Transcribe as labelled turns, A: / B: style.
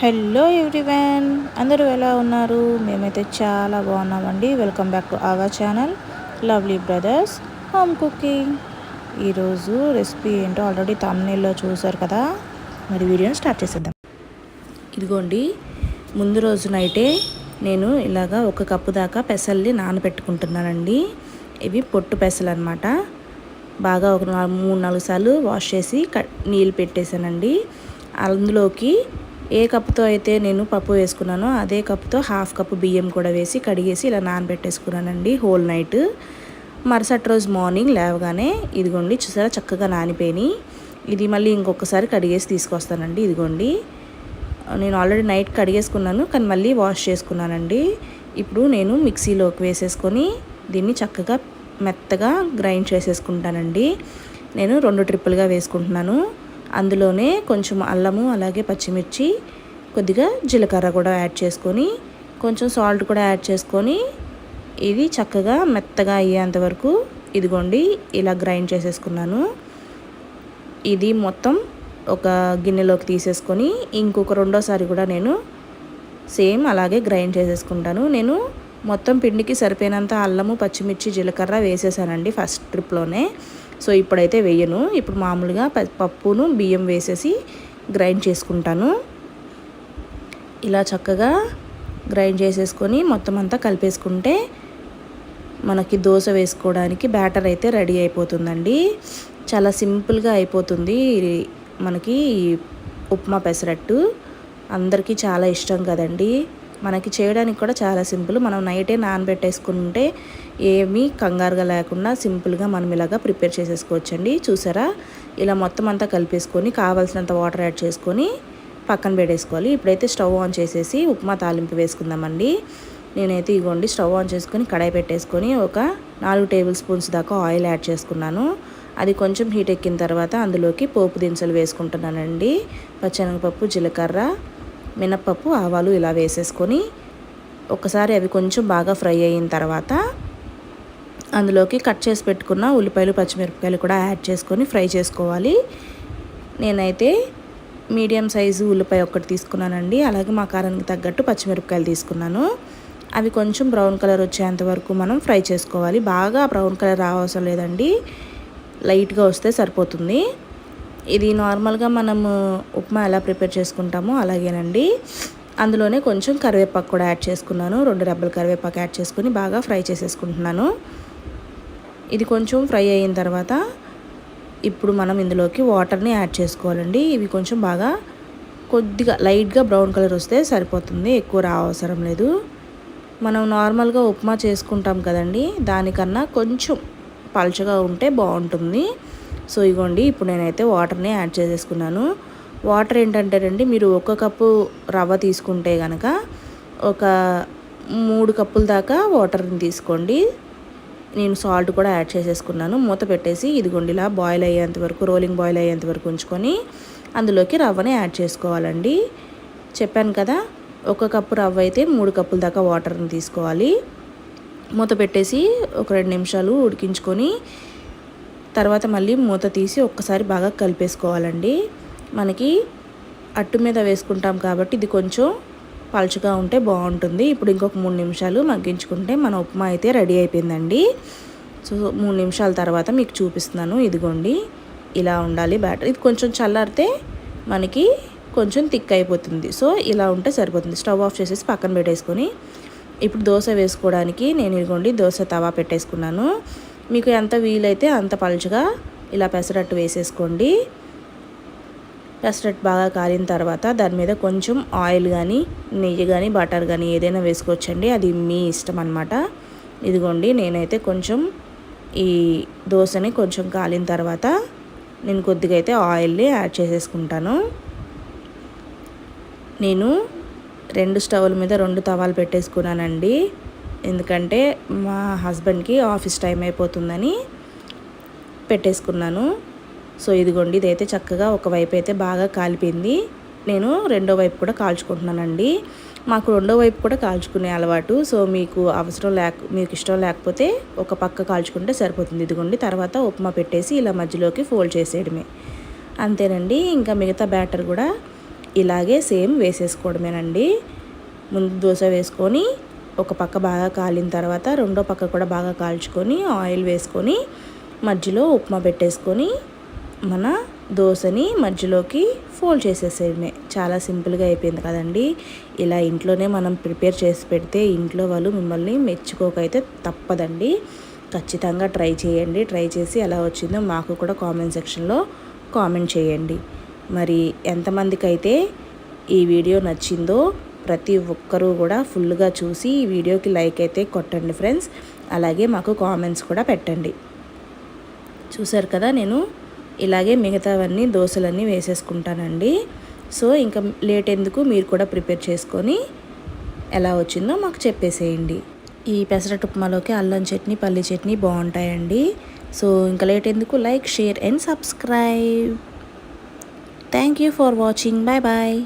A: Hello everyone అందరూ ఎలా ఉన్నారు? మేమైతే చాలా బాగున్నామండి. Welcome back to our channel lovely brothers home cooking ఈరోజు రెసిపీ ఏంటో ఆల్రెడీ తమ్నేల్లో చూసారు కదా? మరి వీడియోని స్టార్ట్ చేసేద్దాం. ఇదిగోండి ముందు రోజు నైటే నేను ఇలాగా ఒక కప్పు దాకా పెసల్ని నానబెట్టుకుంటున్నానండి. ఇవి పొట్టు పెసలు అనమాట బాగా ఒక నాలుగు మూడు నాలుగు సార్లు వాష్ చేసి నీళ్ళు పెట్టేశానండి. అందులోకి ఏ కప్తో అయితే నేను పప్పు వేసుకున్నానో అదే కప్తో హాఫ్ కప్ బియ్యం కూడా వేసి కడిగేసి ఇలా నానబెట్టేసుకున్నానండి హోల్ నైట్. మరుసటి రోజు మార్నింగ్ లేవగానే ఇదిగోండి చూసారా చక్కగా నానిపోయి ఇది మళ్ళీ ఇంకొకసారి కడిగేసి తీసుకొస్తానండి ఇదిగోండి. నేను ఆల్రెడీ నైట్ కడిగేసుకున్నాను కానీ మళ్ళీ వాష్ చేసుకున్నానండి. ఇప్పుడు నేను మిక్సీలోకి వేసేసుకొని దీన్ని చక్కగా మెత్తగా గ్రైండ్ చేసేసుకుంటానండి. నేను రెండు ట్రిప్పులుగా వేసుకుంటున్నాను. అందులోనే కొంచెం అల్లము అలాగే పచ్చిమిర్చి కొద్దిగా జీలకర్ర కూడా యాడ్ చేసుకొని కొంచెం సాల్ట్ కూడా యాడ్ చేసుకొని ఇది చక్కగా మెత్తగా అయ్యేంత వరకు ఇదిగోండి ఇలా గ్రైండ్ చేసేసుకున్నాను. ఇది మొత్తం ఒక గిన్నెలోకి తీసేసుకొని ఇంకొక రెండోసారి కూడా నేను సేమ్ అలాగే గ్రైండ్ చేసేసుకుంటాను. నేను మొత్తం పిండికి సరిపోయినంత అల్లము పచ్చిమిర్చి జీలకర్ర వేసేసానండి ఫస్ట్ ట్రిప్లోనే. సో ఇప్పుడైతే వేయను. ఇప్పుడు మామూలుగా పప్పును బియ్యం వేసేసి గ్రైండ్ చేసుకుంటాను. ఇలా చక్కగా గ్రైండ్ చేసేసుకొని మొత్తం అంతా కలిపేసుకుంటే మనకి దోశ వేసుకోవడానికి బ్యాటర్ అయితే రెడీ అయిపోతుందండి. చాలా సింపుల్గా అయిపోతుంది. మనకి ఉప్మా పెసరట్టు. అందరికీ చాలా ఇష్టం కదండీ. మనకి చేయడానికి కూడా చాలా సింపుల్. మనం నైటే నానబెట్టేసుకుంటే ఏమీ కంగారుగా లేకుండా సింపుల్గా మనం ఇలాగా ప్రిపేర్ చేసేసుకోవచ్చండి. చూసారా? ఇలా మొత్తం అంతా కలిపేసుకొని కావాల్సినంత వాటర్ యాడ్ చేసుకొని పక్కన పెట్టేసుకోవాలి. ఇప్పుడైతే స్టవ్ ఆన్ చేసేసి ఉప్మా తాలింపు వేసుకుందామండి. నేనైతే ఇగోండి స్టవ్ ఆన్ చేసుకొని కడాయి పెట్టేసుకొని ఒక నాలుగు టేబుల్ స్పూన్స్ దాకా ఆయిల్ యాడ్ చేసుకున్నాను. అది కొంచెం హీట్ ఎక్కిన తర్వాత అందులోకి పోపు దినుసులు వేసుకుంటున్నానండి. పచ్చనగపప్పు జీలకర్ర మినప్పప్పు ఆవాలు ఇలా వేసేసుకొని ఒకసారి అవి కొంచెం బాగా ఫ్రై అయిన తర్వాత అందులోకి కట్ చేసి పెట్టుకున్న ఉల్లిపాయలు పచ్చిమిరపకాయలు కూడా యాడ్ చేసుకొని ఫ్రై చేసుకోవాలి. నేనైతే మీడియం సైజు ఉల్లిపాయ ఒకటి తీసుకున్నానండి. అలాగే మా కారానికి తగ్గట్టు పచ్చిమిరపకాయలు తీసుకున్నాను. అవి కొంచెం బ్రౌన్ కలర్ వచ్చేంత వరకు మనం ఫ్రై చేసుకోవాలి. బాగా బ్రౌన్ కలర్ రావసరం లేదండి. లైట్గా వస్తే సరిపోతుంది. ఇది నార్మల్గా మనము ఉప్మా ఎలా ప్రిపేర్ చేసుకుంటామో అలాగేనండి. అందులోనే కొంచెం కరివేపాకు కూడా యాడ్ చేసుకున్నాను. రెండు రెబ్బలు కరివేపాకు యాడ్ చేసుకుని బాగా ఫ్రై చేసేసుకుంటున్నాను. ఇది కొంచెం ఫ్రై అయిన తర్వాత ఇప్పుడు మనం ఇందులోకి వాటర్ని యాడ్ చేసుకోవాలండి. ఇవి కొంచెం బాగా కొద్దిగా లైట్గా బ్రౌన్ కలర్ వస్తే సరిపోతుంది. ఎక్కువ రావసరం లేదు. మనం నార్మల్గా ఉప్మా చేసుకుంటాం కదండి. దానికన్నా కొంచెం పల్చగా ఉంటే బాగుంటుంది. సో ఇగోండి ఇప్పుడు నేనైతే వాటర్ని యాడ్ చేసేసుకున్నాను. వాటర్ ఏంటంటేనండి మీరు ఒక కప్పు రవ్వ తీసుకుంటే కనుక ఒక మూడు కప్పుల దాకా వాటర్ని తీసుకోండి. నేను సాల్ట్ కూడా యాడ్ చేసేసుకున్నాను. మూత పెట్టేసి ఇదిగోండి ఇలా బాయిల్ అయ్యేంత వరకు రోలింగ్ బాయిల్ అయ్యేంత వరకు ఉంచుకొని అందులోకి రవ్వని యాడ్ చేసుకోవాలండి. చెప్పాను కదా ఒక కప్పు రవ్వ అయితే మూడు కప్పుల దాకా వాటర్ని తీసుకోవాలి. మూత పెట్టేసి ఒక రెండు నిమిషాలు ఉడికించుకొని తర్వాత మళ్ళీ మూత తీసి ఒక్కసారి బాగా కలిపేసుకోవాలండి. మనకి అట్టు మీద వేసుకుంటాం కాబట్టి ఇది కొంచెం పలుచుగా ఉంటే బాగుంటుంది. ఇప్పుడు ఇంకొక మూడు నిమిషాలు మగ్గించుకుంటే మన ఉప్మా అయితే రెడీ అయిపోయిందండి. సో మూడు నిమిషాల తర్వాత మీకు చూపిస్తున్నాను. ఇదిగోండి ఇలా ఉండాలి బ్యాటర్. ఇది కొంచెం చల్లారితే మనకి కొంచెం థిక్ అయిపోతుంది. సో ఇలా ఉంటే సరిపోతుంది. స్టవ్ ఆఫ్ చేసేసి పక్కన పెట్టేసుకొని ఇప్పుడు దోశ వేసుకోవడానికి నేను ఇదిగోండి దోశ తవా పెట్టేసుకున్నాను. మీకు ఎంత వీలైతే అంత పలుచగా ఇలా పెసరట్టు వేసేసుకోండి. పెసరట్టు బాగా కాలిన తర్వాత దాని మీద కొంచెం ఆయిల్ కానీ నెయ్యి కానీ బటర్ కానీ ఏదైనా వేసుకోవచ్చండి. అది మీ ఇష్టం అనమాట ఇదిగోండి నేనైతే కొంచెం ఈ దోశని కొంచెం కాలిన తర్వాత నేను కొద్దిగా అయితే ఆయిల్ని యాడ్ చేసేసుకుంటాను. నేను రెండు స్టవ్ల మీద రెండు తవాలు పెట్టేసుకున్నానండి. ఎందుకంటే మా హస్బెండ్కి ఆఫీస్ టైం అయిపోతుందని పెట్టేసుకున్నాను. సో ఇదిగోండి ఇదైతే చక్కగా ఒకవైపు అయితే బాగా కాలిపోయింది. నేను రెండో వైపు కూడా కాల్చుకుంటున్నానండి. మాకు రెండో వైపు కూడా కాల్చుకునే అలవాటు. సో మీకు అవసరం లేక మీకు ఇష్టం లేకపోతే ఒక పక్క కాల్చుకుంటే సరిపోతుంది. ఇదిగోండి తర్వాత ఉప్మా పెట్టేసి ఇలా మధ్యలోకి ఫోల్డ్ చేసేయడమే. అంతేనండి. ఇంకా మిగతా బ్యాటర్ కూడా ఇలాగే సేమ్ వేసేసుకోవడమేనండి. ముందు దోశ వేసుకొని ఒక పక్క బాగా కాలిన తర్వాత రెండో పక్క కూడా బాగా కాల్చుకొని ఆయిల్ వేసుకొని మధ్యలో ఉప్మా పెట్టేసుకొని మన దోశని మధ్యలోకి ఫోల్డ్ చేసేసేయడమే. చాలా సింపుల్గా అయిపోయింది కదండి. ఇలా ఇంట్లోనే మనం ప్రిపేర్ చేసి పెడితే ఇంట్లో వాళ్ళు మిమ్మల్ని మెచ్చుకోకైతే తప్పదండి. ఖచ్చితంగా ట్రై చేయండి. ట్రై చేసి ఎలా వచ్చిందో మాకు కూడా కామెంట్ సెక్షన్లో కామెంట్ చేయండి. మరి ఎంతమందికి అయితే ఈ వీడియో నచ్చిందో ప్రతి ఒక్కరూ కూడా ఫుల్గా చూసి ఈ వీడియోకి లైక్ అయితే కొట్టండి ఫ్రెండ్స్. అలాగే మాకు కామెంట్స్ కూడా పెట్టండి. చూసారు కదా నేను? ఇలాగే మిగతావన్నీ దోశలన్నీ వేసేసుకుంటానండి. సో ఇంకా లేట్ ఎందుకు? మీరు కూడా ప్రిపేర్ చేసుకొని ఎలా వచ్చిందో మాకు చెప్పేసేయండి. ఈ పెసరట్ ఉప్మాలోకి అల్లం చట్నీ పల్లి చట్నీ బాగుంటాయండి. సో ఇంకా లేట్ ఎందుకు? Like share and subscribe. Thank you for watching. Bye bye.